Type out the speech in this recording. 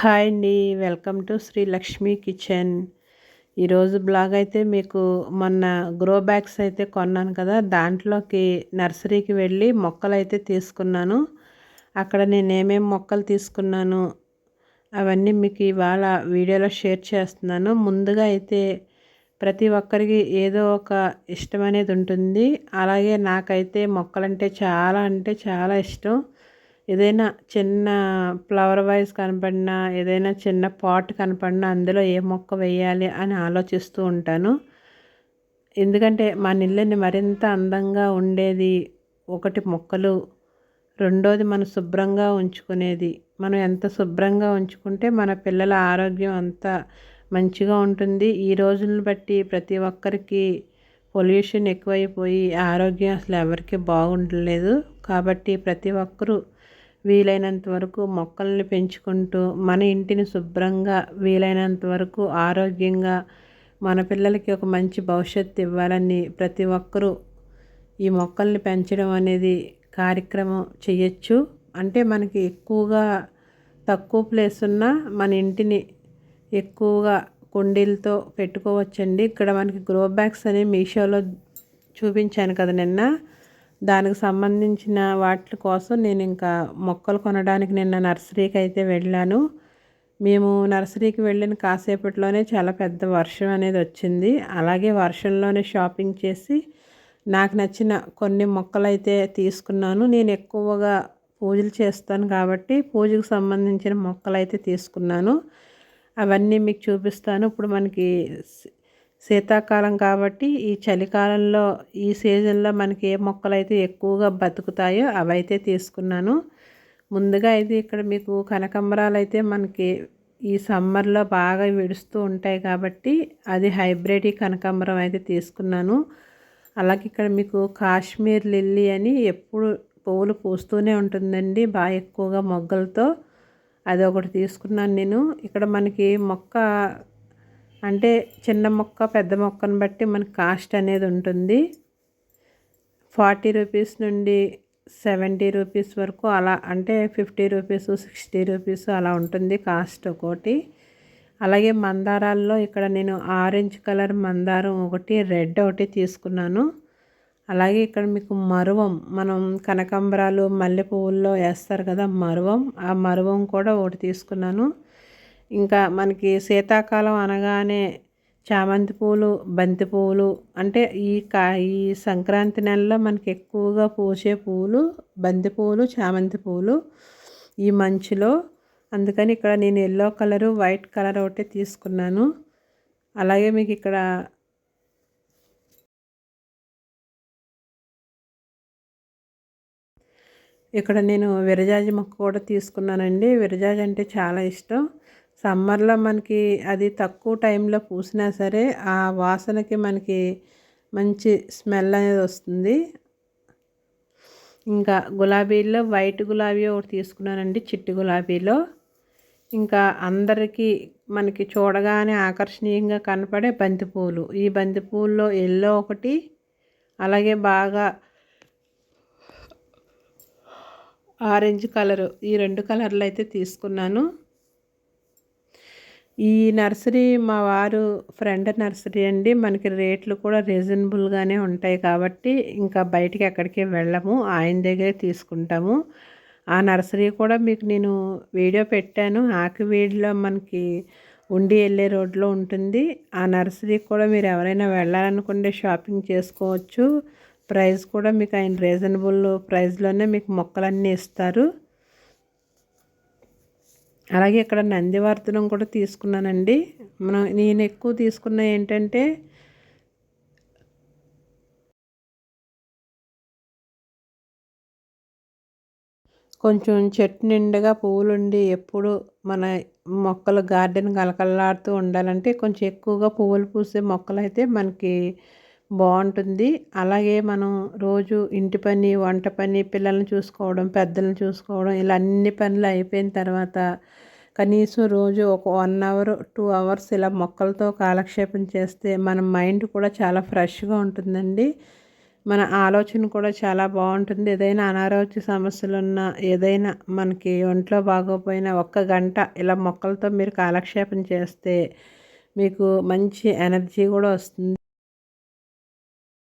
Hi అండి. Welcome to Shri Lakshmi kitchen. ఈరోజు blog అయితే మీకు మొన్న గ్రో బ్యాగ్స్ అయితే కొన్నాను కదా దాంట్లోకి నర్సరీకి వెళ్ళి మొక్కలు అయితే తీసుకున్నాను. అక్కడ నేను ఏమేమి మొక్కలు తీసుకున్నాను అవన్నీ మీకు ఇవాళ వీడియోలో షేర్ చేస్తున్నాను. ముందుగా అయితే ప్రతి ఒక్కరికి ఏదో ఒక ఇష్టం అనేది ఉంటుంది. అలాగే నాకైతే మొక్కలంటే చాలా అంటే చాలా ఇష్టం. ఏదైనా చిన్న ఫ్లవర్ వైజ్ కనపడినా ఏదైనా చిన్న పాట్ కనపడినా అందులో ఏ మొక్క వేయాలి అని ఆలోచిస్తూ ఉంటాను. ఎందుకంటే మన ఇల్లుని మరింత అందంగా ఉండేది ఒకటి మొక్కలు రెండోది మనం శుభ్రంగా ఉంచుకునేది. మనం ఎంత శుభ్రంగా ఉంచుకుంటే మన పిల్లల ఆరోగ్యం అంత మంచిగా ఉంటుంది. ఈ రోజులను బట్టి ప్రతి ఒక్కరికి పొల్యూషన్ ఎక్కువైపోయి ఆరోగ్యం అసలు ఎవరికి బాగుండలేదు. కాబట్టి ప్రతి ఒక్కరూ వీలైనంత వరకు మొక్కల్ని పెంచుకుంటూ మన ఇంటిని శుభ్రంగా వీలైనంత వరకు ఆరోగ్యంగా మన పిల్లలకి ఒక మంచి భవిష్యత్తు ఇవ్వాలని ప్రతి ఒక్కరూ ఈ మొక్కల్ని పెంచడం అనేది కార్యక్రమం చేయొచ్చు. అంటే మనకి ఎక్కువగా తక్కువ ప్లేస్ ఉన్న మన ఇంటిని ఎక్కువగా కుండీలతో పెట్టుకోవచ్చండి. ఇక్కడ మనకి గ్రో బ్యాగ్స్ అనేవి మీషోలో చూపించాను కదా నిన్న. దానికి సంబంధించిన వాటి కోసం నేను ఇంకా మొక్కలు కొనడానికి నిన్న నర్సరీకి అయితే వెళ్ళాను. మేము నర్సరీకి వెళ్ళిన కాసేపట్లోనే చాలా పెద్ద వర్షం అనేది వచ్చింది. అలాగే వర్షంలోనే షాపింగ్ చేసి నాకు నచ్చిన కొన్ని మొక్కలు అయితే తీసుకున్నాను. నేను ఎక్కువగా పూజలు చేస్తాను కాబట్టి పూజకు సంబంధించిన మొక్కలు అయితే తీసుకున్నాను. అవన్నీ మీకు చూపిస్తాను. ఇప్పుడు మనకి శీతాకాలం కాబట్టి ఈ చలికాలంలో ఈ సీజన్లో మనకి ఏ మొక్కలు అయితే ఎక్కువగా బతుకుతాయో అవైతే తీసుకున్నాను. ముందుగా అయితే ఇక్కడ మీకు కనకంబరాలు అయితే మనకి ఈ సమ్మర్లో బాగా విడుస్తూ ఉంటాయి కాబట్టి అది హైబ్రిడ్ కనకాంబరం అయితే తీసుకున్నాను. అలాగే ఇక్కడ మీకు కాశ్మీర్ లిల్లీ అని ఎప్పుడు పువ్వులు పూస్తూనే ఉంటుందండి బాగా ఎక్కువగా మొగ్గలతో. అది ఒకటి తీసుకున్నాను నేను. ఇక్కడ మనకి మొక్క అంటే చిన్న మొక్క పెద్ద మొక్కను బట్టి మనకి కాస్ట్ అనేది ఉంటుంది. ఫార్టీ రూపీస్ నుండి సెవెంటీ రూపీస్ వరకు అలా అంటే ఫిఫ్టీ రూపీస్ సిక్స్టీ రూపీస్ అలా ఉంటుంది కాస్ట్ ఒకటి అలాగే మందారాల్లో ఇక్కడ నేను ఆరెంజ్ కలర్ మందారం ఒకటి రెడ్ ఒకటి తీసుకున్నాను. అలాగే ఇక్కడ మీకు మరువం మనం కనకాంబరాలు మల్లె పువ్వుల్లో వేస్తారు కదా మరువం ఆ మరువం కూడా ఒకటి తీసుకున్నాను. ఇంకా మనకి శీతాకాలం అనగానే చామంతి పూలు బంతి పువ్వులు అంటే ఈ కా ఈ సంక్రాంతి నెలలో మనకి ఎక్కువగా పూసే పూలు బంతి పూలు చామంతి పూలు ఈ మంచులో. అందుకని ఇక్కడ నేను ఎల్లో కలరు వైట్ కలర్ ఒకటి తీసుకున్నాను. అలాగే మీకు ఇక్కడ ఇక్కడ నేను విరజాజి మొక్క కూడా తీసుకున్నానండి. విరజాజి అంటే చాలా ఇష్టం. సమ్మర్లో మనకి అది తక్కువ టైంలో పూసినా సరే ఆ వాసనకి మనకి మంచి స్మెల్ అనేది వస్తుంది. ఇంకా గులాబీల్లో వైట్ గులాబీ ఒకటి తీసుకున్నానండి చిట్టి గులాబీలో. ఇంకా అందరికీ మనకి చూడగానే ఆకర్షణీయంగా కనపడే బంతిపూలు. ఈ బంతిపూల్లో ఎల్లో ఒకటి అలాగే బాగా ఆరెంజ్ కలరు ఈ రెండు కలర్లు అయితే తీసుకున్నాను. ఈ నర్సరీ మా వారు ఫ్రెండ్ నర్సరీ అండి. మనకి రేట్లు కూడా రీజనబుల్గానే ఉంటాయి కాబట్టి ఇంకా బయటికి ఎక్కడికి వెళ్ళము. ఆయన దగ్గరే తీసుకుంటాము. ఆ నర్సరీ కూడా మీకు నేను వీడియో పెట్టాను. ఆకివీడిలో మనకి ఉండి వెళ్ళే రోడ్లో ఉంటుంది. ఆ నర్సరీ కూడా మీరు ఎవరైనా వెళ్ళాలనుకుంటే షాపింగ్ చేసుకోవచ్చు. ప్రైస్ కూడా మీకు ఆయన రీజనబుల్ ప్రైస్లోనే మీకు మొక్కలన్నీ ఇస్తారు. అలాగే ఇక్కడ నందివర్ధనం కూడా తీసుకున్నానండి. మనం నేను ఎక్కువ తీసుకున్న ఏంటంటే కొంచెం చెట్టు నిండుగా పువ్వులుండి ఎప్పుడు మన మొక్కలు గార్డెన్ కలకల్లాడుతూ ఉండాలంటే కొంచెం ఎక్కువగా పువ్వులు పూసే మొక్కలు అయితే మనకి బాగుంటుంది. అలాగే మనం రోజు ఇంటి పని వంట పని పిల్లల్ని చూసుకోవడం పెద్దలను చూసుకోవడం ఇలా అన్ని పనులు అయిపోయిన తర్వాత కనీసం రోజు ఒక వన్ అవర్ టూ అవర్స్ ఇలా మొక్కలతో కాలక్షేపం చేస్తే మన మైండ్ కూడా చాలా ఫ్రెష్గా ఉంటుందండి. మన ఆలోచన కూడా చాలా బాగుంటుంది. ఏదైనా అనారోగ్య సమస్యలు ఉన్నా ఏదైనా మనకి ఒంట్లో బాగోపోయినా ఒక్క గంట ఇలా మొక్కలతో మీరు కాలక్షేపం చేస్తే మీకు మంచి ఎనర్జీ కూడా వస్తుంది.